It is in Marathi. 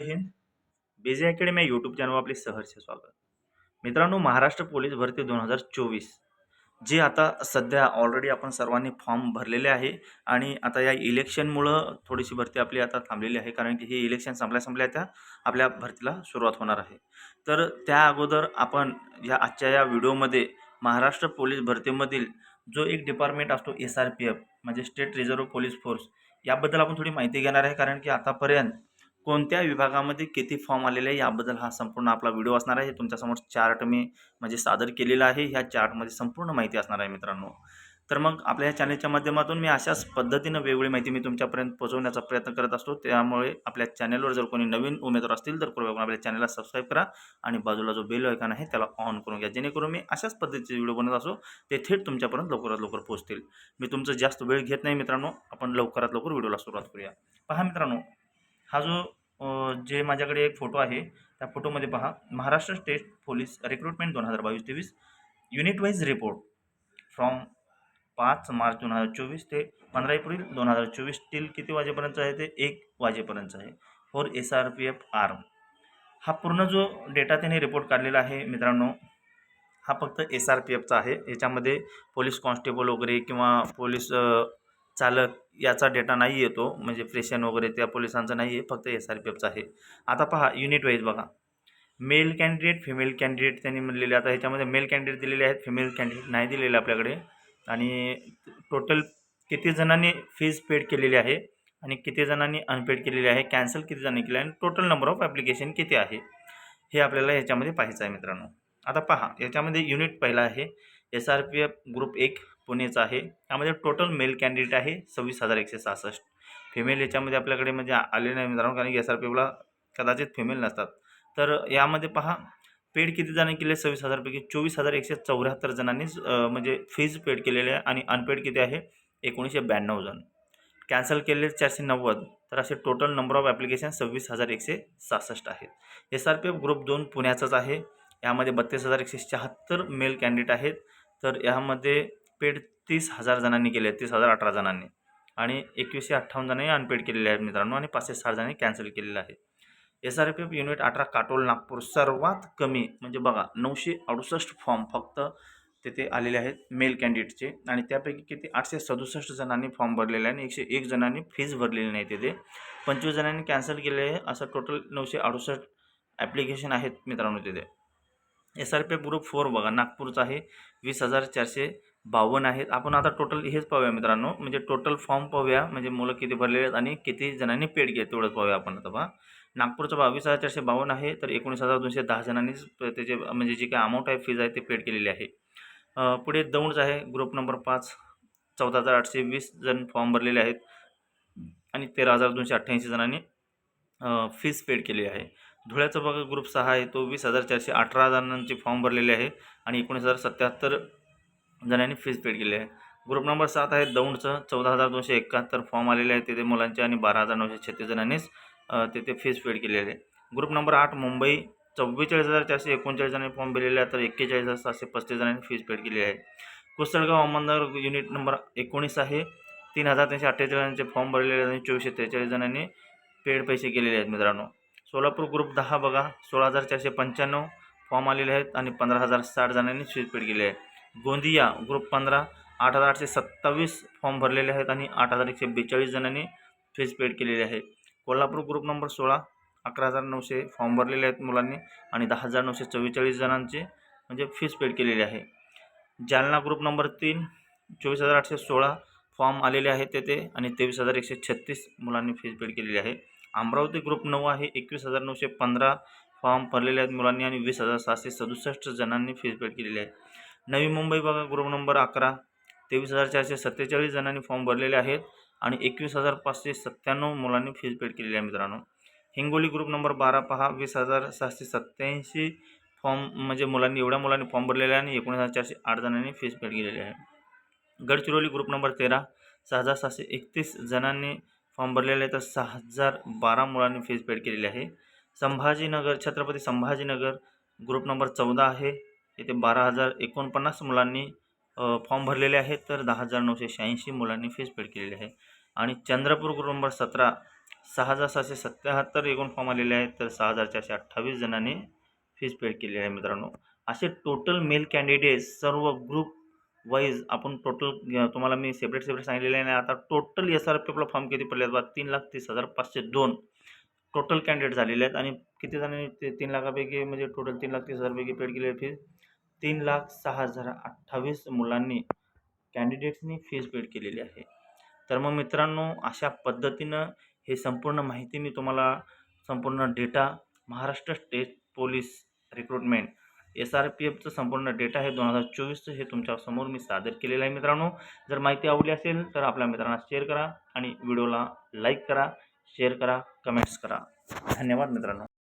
हिंद बेझी अकॅडमी या यूट्यूब चॅनलवर आपले सहर्ष स्वागत. मित्रांनो महाराष्ट्र पोलीस भरती दोन हजार चोवीस जी आता सध्या ऑलरेडी आपण सर्वांनी फॉर्म भरलेले आहे आणि आता या इलेक्शनमुळं थोडीशी भरती आपली आता थांबलेली आहे कारण की ही इलेक्शन संपल्या संपल्या त्या आपल्या भरतीला सुरुवात होणार आहे. तर त्या अगोदर आपण या आजच्या या व्हिडिओमध्ये महाराष्ट्र पोलीस भरतीमधील जो एक डिपार्टमेंट असतो एस आर पी एफ म्हणजे स्टेट रिझर्व्ह पोलीस फोर्स याबद्दल आपण थोडी माहिती घेणार आहे कारण की आतापर्यंत कोणत्या विभागामध्ये किती फॉर्म आलेले आहे याबद्दल हा संपूर्ण आपला व्हिडिओ असणार आहे. तुमच्यासमोर चार्ट मी म्हणजे सादर केलेला आहे. ह्या चार्टमध्ये संपूर्ण माहिती असणार आहे मित्रांनो. तर मग आपल्या ह्या चॅनलच्या माध्यमातून मी अशाच पद्धतीनं वेगवेगळी माहिती मी तुमच्यापर्यंत पोहोचवण्याचा प्रयत्न करत असतो. त्यामुळे आपल्या चॅनलवर जर कोणी नवीन उमेदवार असतील तर कृपया करून आपल्या चॅनलला सबस्क्राईब करा आणि बाजूला जो बेल आयकॉन आहे त्याला ऑन करून घ्या. जेणेकरून मी अशाच पद्धतीचे व्हिडिओ बनवत असो ते थेट तुमच्यापर्यंत लवकरात लवकर पोहोचतील. मी तुमचं जास्त वेळ घेत नाही मित्रांनो. आपण लवकरात लवकर व्हिडिओला सुरुवात करूया. पहा मित्रांनो हा जो जे माझ्याकडे एक फोटो आहे त्या फोटोमध्ये पहा. महाराष्ट्र स्टेट पोलीस रिक्रुटमेंट दोन हजार बावीस तेवीस युनिट वाईज रिपोर्ट. फ्रॉम पाच मार्च दोन हजार चोवीस ते पंधरा एप्रिल दोन हजार चोवीस टील किती वाजेपर्यंत आहे ते? एक वाजेपर्यंत आहे. For S R P F arm हा पूर्ण जो डेटा त्याने रिपोर्ट काढलेला आहे मित्रांनो हा फक्त एस आर पी एफचा आहे. याच्यामध्ये पोलीस कॉन्स्टेबल वगैरे किंवा पोलीस चालक याचा डेटा नाही येतो म्हणजे फ्रेशन वगैरे त्या पोलिसांचा नाही आहे फक्त एस आर पी एफचा आहे. आता पहा युनिट वाईज बघा. मेल कॅन्डिडेट फिमेल कॅन्डिडेट त्यांनी म्हणलेले आता ह्याच्यामध्ये मेल कॅन्डिडेट दिलेले आहेत फिमेल कॅन्डिडेट नाही दिलेले आपल्याकडे. आणि टोटल किती जणांनी फीज पेड केलेली आहे आणि किती जणांनी अनपेड केलेली आहे कॅन्सल किती जणांनी केली आहे आणि टोटल नंबर ऑफ ॲप्लिकेशन किती आहे हे आपल्याला ह्याच्यामध्ये पाहायचं आहे मित्रांनो. आता पहा याच्यामध्ये युनिट पहिला आहे S R P F group एक. पुणेचं आहे. यामध्ये टोटल मेल कॅन्डिडेट आहे सव्वीस हजार एकशे सहासष्ट. फिमेल याच्यामध्ये आपल्याकडे म्हणजे आले नाही मित्रांनो कारण की एस आर पी एफला कदाचित फिमेल नसतात. तर यामध्ये पहा पेड किती जणांनी केले? सव्वीस हजारपैकी चोवीस हजार एकशे चौऱ्याहत्तर जणांनीच म्हणजे फीज पेड केलेली आहे आणि अनपेड किती आहे? एकोणीसशे ब्याण्णव जण. कॅन्सल केलेले चारशे नव्वद. तर असे टोटल नंबर ऑफ ॲप्लिकेशन सव्वीस हजार एकशे सहासष्ट आहेत. S R P F group दोन पुण्याचाच आहे. यामध्ये बत्तीस हजार एकशे शहात्तर मेल कॅन्डिडेट आहेत. तर यामध्ये पेड तीस हजार जणांनी केले आहेत तीस हजार अठरा जणांनी. आणि एकवीसशे अठ्ठावन्न जणांनी अनपेड केलेले आहेत मित्रांनो आणि पाचशे सहा जणांनी कॅन्सल केलेलं आहे S R P F unit अठरा काटोल नागपूर सर्वात कमी म्हणजे बघा नऊशे अडुसष्ट फॉर्म फक्त तिथे आलेले आहेत मेल कॅन्डिडेटचे आणि त्यापैकी किती? आठशे सदुसष्ट जणांनी फॉर्म भरलेले आहे आणि एकशे एक जणांनी फीज भरलेली नाही तिथे. पंचवीस जणांनी कॅन्सल केले आहे. असं टोटल नऊशे अडुसष्ट ॲप्लिकेशन आहेत मित्रांनो तिथे. S R P F group four बघा नागपूरचा आहे. वीस हजार चारशे बावन्न आहेत. आपण आता टोटल हेच पाहूया मित्रांनो. म्हणजे टोटल फॉर्म पाहूया. म्हणजे मुलं किती भरलेले आहेत आणि किती जणांनी पेड घे तेवढंच पाहूया आपण आता पहा नागपूरचं बावीस हजार चारशे बावन्न आहे तर एकोणीस हजार दोनशे दहा जणांनीच त्याचे म्हणजे जी काही अमाऊंट आहे फीज आहे ते पेड केलेली आहे. पुढे दौंडच आहे. ग्रुप नंबर पाच चौदा हजार आठशे वीस जण फॉर्म भरलेले आहेत. आणि तेरा हजार दोनशे अठ्ठ्याऐंशी जणांनी फीज पेड केली आहे. धुळ्याचा बघा ग्रुप सहा आहे तो वीस हजार चारशे अठरा जणांचे फॉर्म भरलेले आहे. आणि एकोणीस हजार सत्याहत्तर जणांनी फीज पेड केली आहे. ग्रुप नंबर सात आहे दौंडचं चौदा हजार दोनशे एकाहत्तर फॉर्म आलेले आहेत तिथे मुलांचे आणि बारा हजार नऊशे छत्तीस जणांनीच तिथे फीज पेड केलेली आहे. ग्रुप नंबर आठ मुंबई चव्वेचाळीस हजार चारशे एकोणचाळीस जणांनी फॉर्म भरलेले आहे तर एक्केचाळीस हजार सातशे पस्तीस जणांनी फीज पेड केली आहे. कुसळगाव अहमदनगर युनिट नंबर एकोणीस आहे तीन हजार तीनशे अठ्ठेचाळीस जणांचे फॉर्म भरलेले आहेत आणि चोवीसशे त्रेचाळीस जणांनी पेड पैसे केलेले आहेत मित्रांनो. सोलापूर ग्रुप दहा बघा सोळा हजार चारशे पंच्याण्णव फॉर्म आलेले आहेत आणि पंधरा हजार साठ जणांनी फीज पेड केली आहे. गोंदिया ग्रुप पंधरा आठ हजार आठशे सत्तावीस फॉर्म भरलेले आहेत आणि आठ हजार एकशे बेचाळीस जणांनी फीज पेड केलेली आहे. कोल्हापूर ग्रुप नंबर सोळा अकरा हजार नऊशे फॉर्म भरलेले आहेत मुलांनी आणि दहा हजार नऊशे चव्वेचाळीस जणांचे म्हणजे फीज पेड केलेली आहे. जालना ग्रुप नंबर तीन चोवीस हजार आठशे सोळा फॉर्म आलेले आहेत तेथे आणि तेवीस हजार एकशे छत्तीस मुलांनी फीज पेड केलेली आहे. अमरावती ग्रुप नऊ आहे एकवीस हजार नऊशे पंधरा फॉर्म भरलेले आहेत मुलांनी आणि वीस हजार सहाशे सदुसष्ट जणांनी फीज पेड केलेली आहे. नवी मुंबई बघा ग्रुप नंबर अकरा. तेवीस हजार चारशे सत्तेचाळीस जणांनी फॉर्म भरलेले आहेत आणि एकवीस हजार पाचशे सत्त्याण्णव मुलांनी फीज पेड केलेली आहे मित्रांनो. हिंगोली ग्रुप नंबर बारा पहा वीस हजार सहाशे सत्त्याऐंशी फॉर्म म्हणजे मुलांनी एवढ्या मुलांनी फॉर्म भरलेले आहे आणि एकोणीस हजार चारशे आठ जणांनी फीज पेड केलेली आहे. गडचिरोली ग्रुप नंबर तेरा सहा हजार सहाशे एकतीस जणांनी फॉर्म भरलेले आहे तर सहा हजार बारा मुलांनी फीज पेड केलेली आहे. संभाजीनगर छत्रपती संभाजीनगर ग्रुप नंबर चौदा आहे. येथे बारा हजार एकोणपन्नास मुलांनी फॉर्म भरलेले आहेत तर दहा हजार नऊशे शहाऐंशी मुलांनी फीज पेड केलेली आहे. आणि चंद्रपूर ग्रुप नंबर सतरा सहा हजार सहाशे सत्याहत्तर एकूण फॉर्म आलेले आहेत तर सहा हजार चारशे अठ्ठावीस जणांनी फीज पेड केलेली आहे मित्रांनो. असे टोटल मेल कॅन्डिडेट्स सर्व ग्रुप वाईज आपण टोटल तुम्हाला मी सेपरेट सेपरेट सांगितलेले आहे. आता टोटल एस आर पी एफला फॉर्म किती पडले आहेत बा तीन लाख तीस हजार पाचशे दोन टोटल कॅन्डिडेट झालेले आहेत. आणि किती जणांनी ते तीन लाखापैकी म्हणजे टोटल तीन लाख तीस हजारपैकी पेड केलेली आहे फीज तीन लाख सहा हजार अठ्ठावीस मुलांनी कॅन्डिडेट्सनी फीज पेड केलेली आहे. तर मग मित्रांनो अशा पद्धतीनं हे संपूर्ण माहिती मी तुम्हाला संपूर्ण data Maharashtra state police recruitment S R P एफचं संपूर्ण डेटा हे दोन हजार चोवीसचं हे तुमच्यासमोर मी सादर केलेलं आहे मित्रांनो. जर माहिती आवडली असेल तर आपल्या मित्रांना शेअर करा आणि व्हिडिओला लाईक करा शेअर करा कमेंट्स करा. धन्यवाद मित्रांनो.